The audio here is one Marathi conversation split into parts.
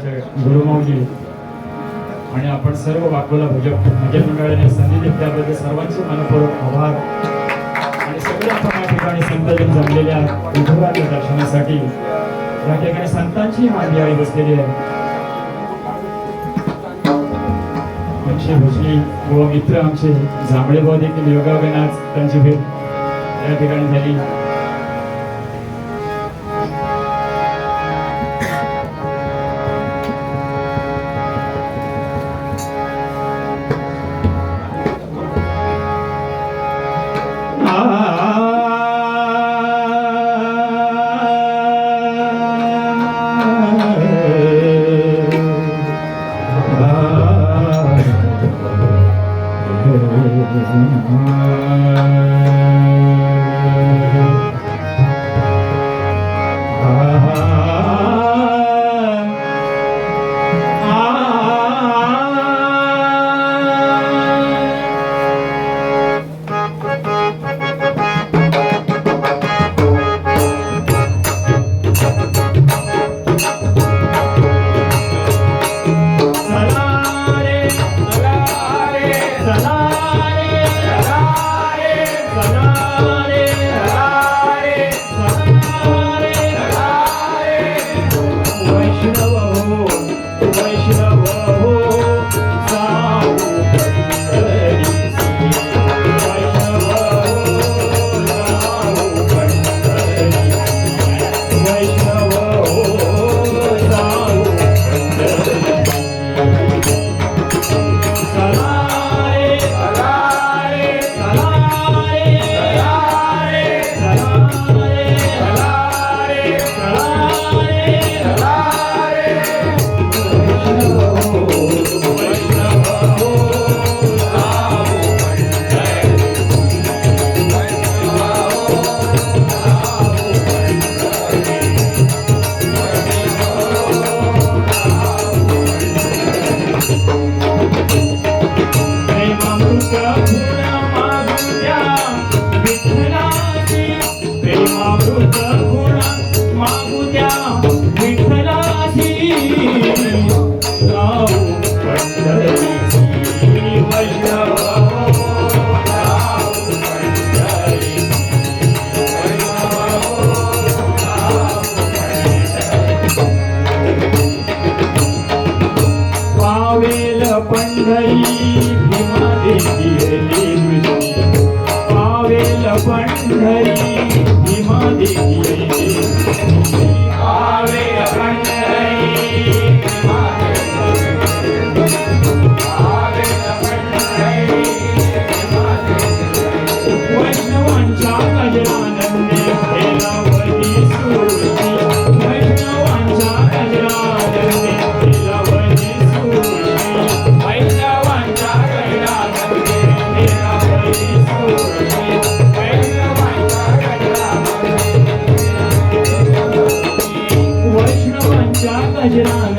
आमचे गुरुमाऊजी आणि आपण सर्व वाकोला भजप भजन मंडळाने संधी दिली. त्याबद्दल सर्वांचे मनपूर्वक आभार. आणि सगळे आपण या ठिकाणी संतजन जमलेल्या विठुराच्या दर्शनासाठी या ठिकाणी संतांची मांडी आई बसलेली आहे आमचे भुजली व मित्र आमचे जांभळे बहुतेक योगा योगाभ्यास त्यांची भेट या ठिकाणी झाली. Thank you. right imaginar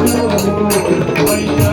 おいしい!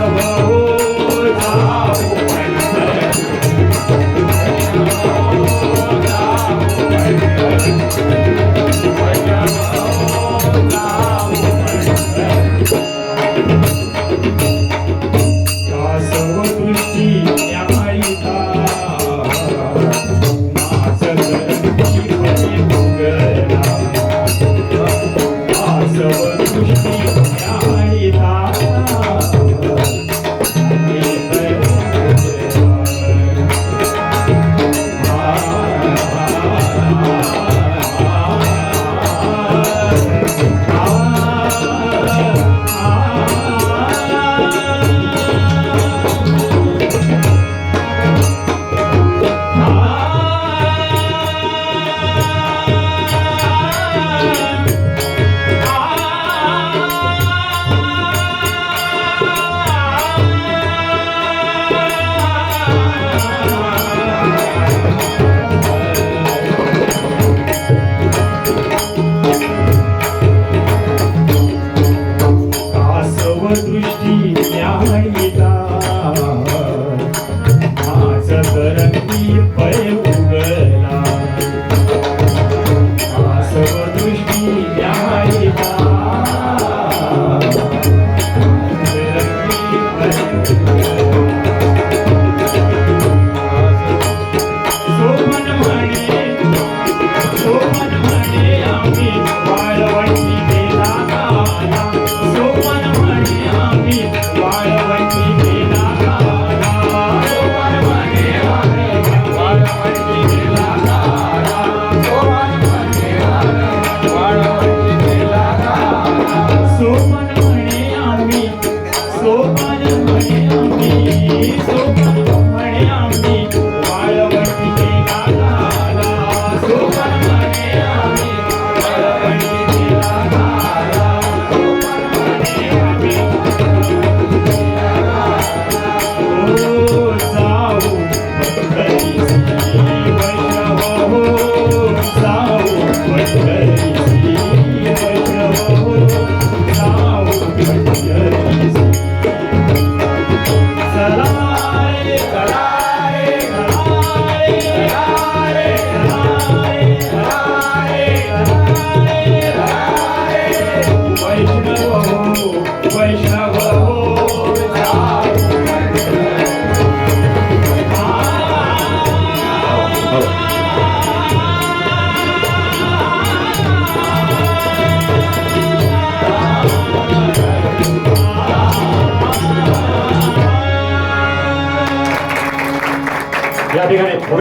Yeah.